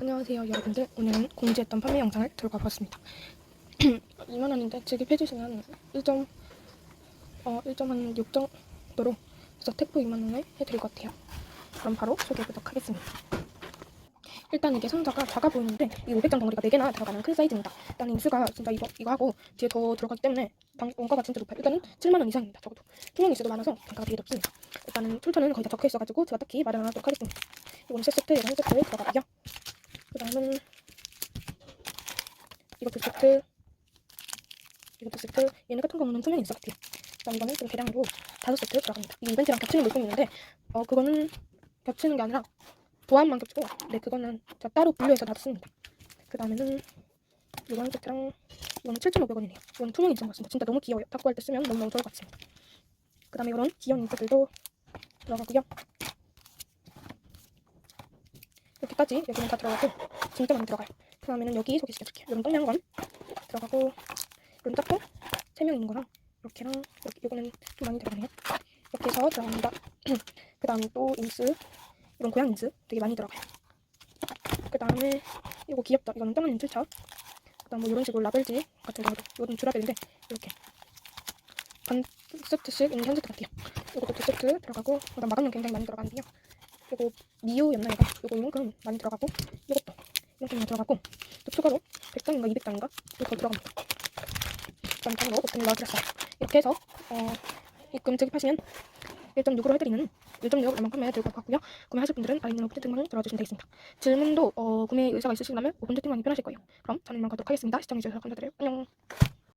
안녕하세요 여러분들. 오늘은 공지했던 판매 영상을 들고 와봤습니다. 2만원인데 지급해주시면 1점 어 1.6 정도로 그래서 택포 2만원을 해드릴 것 같아요. 그럼 바로 소개해보도록 하겠습니다. 일단 이게 상자가 작아 보이는데 이 500장 덩어리가 4개나 들어가는 큰 사이즈입니다. 일단 인수가 진짜 이거, 이거 하고 뒤에 더 들어가기 때문에 당, 원가가 진짜 높아요. 일단은 7만원 이상입니다 적어도. 투명 인수도 많아서 단가가 되게 높습니다. 일단은 출처는 거의 다 적혀있어가지고 제가 딱히 말을 안 하도록 하겠습니다. 세 세트, 이거 한 세트 들어가고요 그 다음은 두 세트. 두 세트. 얘네 같은 경우는 투명 인수 같아요 그 다음 이거는 좀 대량으로 다섯 세트 들어갑니다. 이게 이벤트랑 겹치는 물품이 있는데 어 그거는 겹치는 게 아니라 도안만 겹치고 네 그거는 제가 따로 분류해서 놨습니다. 그 다음에는 이거 한 세트랑 이거는 7,500원이네요. 이건 투명 인수 같습니다. 진짜 너무 귀여워요. 탁구할 때 쓰면 너무너무 좋을 것 같습니다. 그 다음에 이런 귀여운 인수들도 들어가고요. 여기까지 여기는 다 들어가고 진짜 많이 들어가요. 그 다음에는 여기 소개시켜줄게요. 이런 똥냥건 들어가고 이런 짝꿍 3명 있는 거랑 이렇게랑 이렇게 이거는 좀 많이 들어가네요. 이렇게 해서 들어갑니다. 그 다음에 또 인스 이런 고양 인스 되게 많이 들어가요. 그 다음에 이거 귀엽다. 이거는 똥은 인출차. 그 다음 뭐 이런 식으로 라벨지 같은 경우도 이거는 주라벨인데 이렇게 반 세트씩 있는 한 세트 같아요. 이것도 두 세트 들어가고 그 다음 마감용 굉장히 많이 들어가는데요. 그리고 미우였나 얘가 요거 이만큼 많이 들어가고 이것도 이만큼 많이 들어가고 또 추가로 100장인가 200장인가 또더 들어갑니다. 그다음 단거 오픈을 넣어드렸어요 이렇게 해서 어, 입금 지급하시면 1.6으로 해드리는 1.6 얼마 판매 들고 갔고요. 구매하실 분들은 아래 있는 오픈 채팅방 들어주시면 되겠습니다. 질문도 어, 구매 의사가 있으시다면 오픈 채팅방이 편하실 거예요. 그럼 저는 이만 가도록 하겠습니다. 시청해주셔서 감사드려요. 안녕